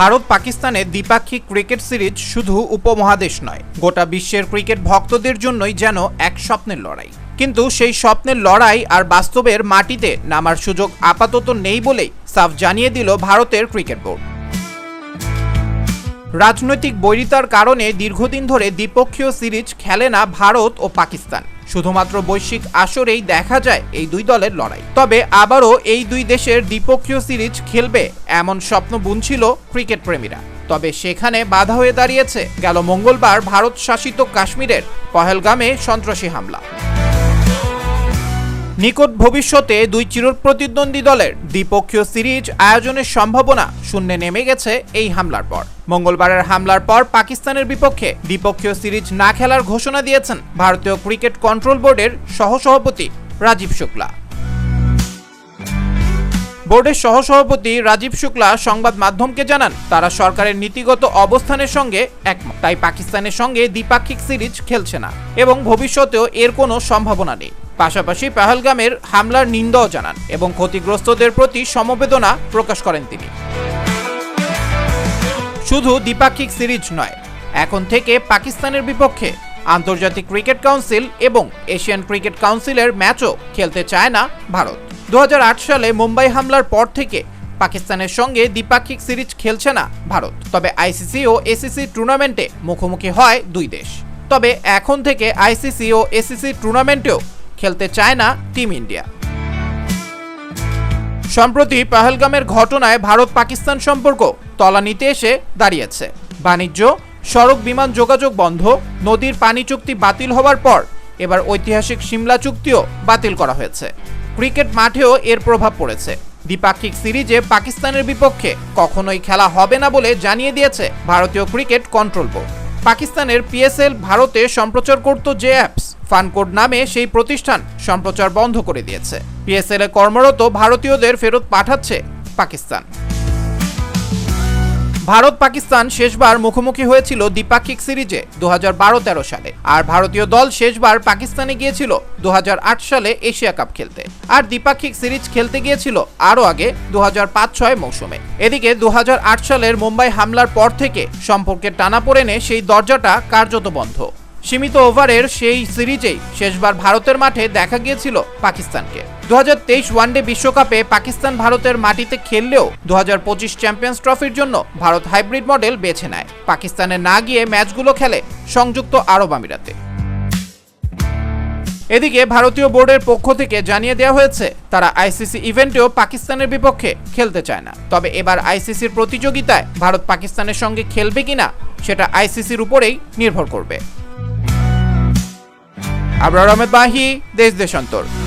ভারত পাকিস্তানের দ্বিপাক্ষিক cricket series শুধু উপমহাদেশ নয়, গোটা বিশ্বের ক্রিকেট ভক্তদের জন্যই যেন এক স্বপ্নের লড়াই। কিন্তু সেই স্বপ্নের লড়াই আর বাস্তবের মাটিতে নামার সুযোগ আপাতত নেই বলেই সাফ জানিয়ে দিল ভারতের ক্রিকেট বোর্ড। রাজনৈতিক বৈরিতার কারণে দীর্ঘদিন ধরে দ্বিপক্ষীয় সিরিজ খেলে না ভারত ও পাকিস্তান। শুধুমাত্র বৈশ্বিক আসরেই দেখা যায় এই দুই দলের লড়াই। তবে আবারও এই দুই দেশের দ্বিপক্ষীয় সিরিজ খেলবে এমন স্বপ্ন বুনছিল ক্রিকেট প্রেমীরা। তবে সেখানে বাধা হয়ে দাঁড়িয়েছে গেল মঙ্গলবার ভারত শাসিত কাশ্মীরের পহেলগামে সন্ত্রাসী হামলা। নিকট ভবিষ্যতে দুই চিরপ্রতিদ্বন্দ্বী দলের দ্বিপক্ষীয় সিরিজ আয়োজনের সম্ভাবনা শূন্যে নেমে গেছে এই হামলার পর। মঙ্গলবারের হামলার পর পাকিস্তানের বিপক্ষে দ্বিপক্ষীয় সিরিজ না খেলার ঘোষণা দিয়েছেন ভারতীয় ক্রিকেট কন্ট্রোল বোর্ডের সহসভাপতি রাজীব শুক্লা। বোর্ডের সহসভাপতি রাজীব শুক্লা সংবাদ মাধ্যমকে জানান, তারা সরকারের নীতিগত অবস্থানের সঙ্গে একমত। তাই পাকিস্তানের সঙ্গে দ্বিপাক্ষিক সিরিজ খেলছে না এবং ভবিষ্যতেও এর কোনো সম্ভাবনা নেই। পাশাপাশি পাহলগামের হামলার নিন্দাও জানান এবং ক্ষতিগ্রস্তদের প্রতি সমবেদনা প্রকাশ করেন তিনি। শুধু দ্বিপাক্ষিক সিরিজ নয়, এখন থেকে পাকিস্তানের বিপক্ষে আন্তর্জাতিক ক্রিকেট কাউন্সিল এবং এশিয়ান ক্রিকেট কাউন্সিলের ম্যাচও খেলতে চায় না ভারত। দু হাজার আট সালে মুম্বাই হামলার পর থেকে পাকিস্তানের সঙ্গে দ্বিপাক্ষিক সিরিজ খেলছে না ভারত, তবে আইসিসি ও এসিসি টুর্নামেন্টে মুখোমুখি হয় দুই দেশ। তবে এখন থেকে আইসিসি ও এসিসি টুর্নামেন্টেও খেলতে চায় না টিম ইন্ডিয়া। সম্প্রতি পাহলগামের ঘটনায় ভারত পাকিস্তান সম্পর্ক তলানিতে এসে দাঁড়িয়েছে। বাণিজ্য, সড়ক বিমান যোগাযোগ বন্ধ, নদীর পানি চুক্তি বাতিল হওয়ার পর এবার ঐতিহাসিক সিমলা চুক্তিও বাতিল করা হয়েছে। ক্রিকেট মাঠেও এর প্রভাব পড়েছে। দ্বিপাক্ষিক সিরিজে পাকিস্তানের বিপক্ষে কখনোই খেলা হবে না বলে জানিয়ে দিয়েছে ভারতীয় ক্রিকেট কন্ট্রোল বোর্ড। পাকিস্তানের পিএসএল ভারতে সম্প্রচার করত যে অ্যাপস। ফানকোড নামে সেই প্রতিষ্ঠান সম্প্রচার বন্ধ করে দিয়েছে। পিএসএল এ কর্মরত ভারতীয়দের ফেরত পাঠাচ্ছে পাকিস্তান। ভারত পাকিস্তান শেষবার মুখোমুখি হয়েছিল দ্বিপাক্ষিক সিরিজে দু তেরো সালে আর ভারতীয় দল শেষবার পাকিস্তানে গিয়েছিল দুহাজার আট সালে এশিয়া কাপ খেলতে। আর দ্বিপাক্ষিক সিরিজ খেলতে গিয়েছিল আরও আগে দু ছয় মৌসুমে। এদিকে দুহাজার আট সালের মুম্বাই হামলার পর থেকে সম্পর্কের টানাপোড়েনে সেই দরজাটা কার্যত বন্ধ। সীমিত ওভারের সেই সিরিজেই শেষবার ভারতের মাঠে দেখা গিয়েছিল পাকিস্তানকে। দু ওয়ানডে বিশ্বকাপে পাকিস্তান ভারতের মাটিতে খেললেও দু হাজার পঁচিশ চ্যাম্পিয়ন্স ট্রফির জন্য ভারত হাইব্রিড মডেল বেছে নেয়। পাকিস্তানে না গিয়ে ম্যাচগুলো খেলে সংযুক্ত আরব আমিরাতে। এদিকে ভারতীয় বোর্ডের পক্ষ থেকে জানিয়ে দেওয়া হয়েছে, তারা আইসিসি ইভেন্টেও পাকিস্তানের বিপক্ষে খেলতে চায় না। তবে এবার আইসিসির প্রতিযোগিতায় ভারত পাকিস্তানের সঙ্গে খেলবে কিনা, সেটা আইসিসির উপরেই নির্ভর করবে। Abraham Bahi desde Shantor.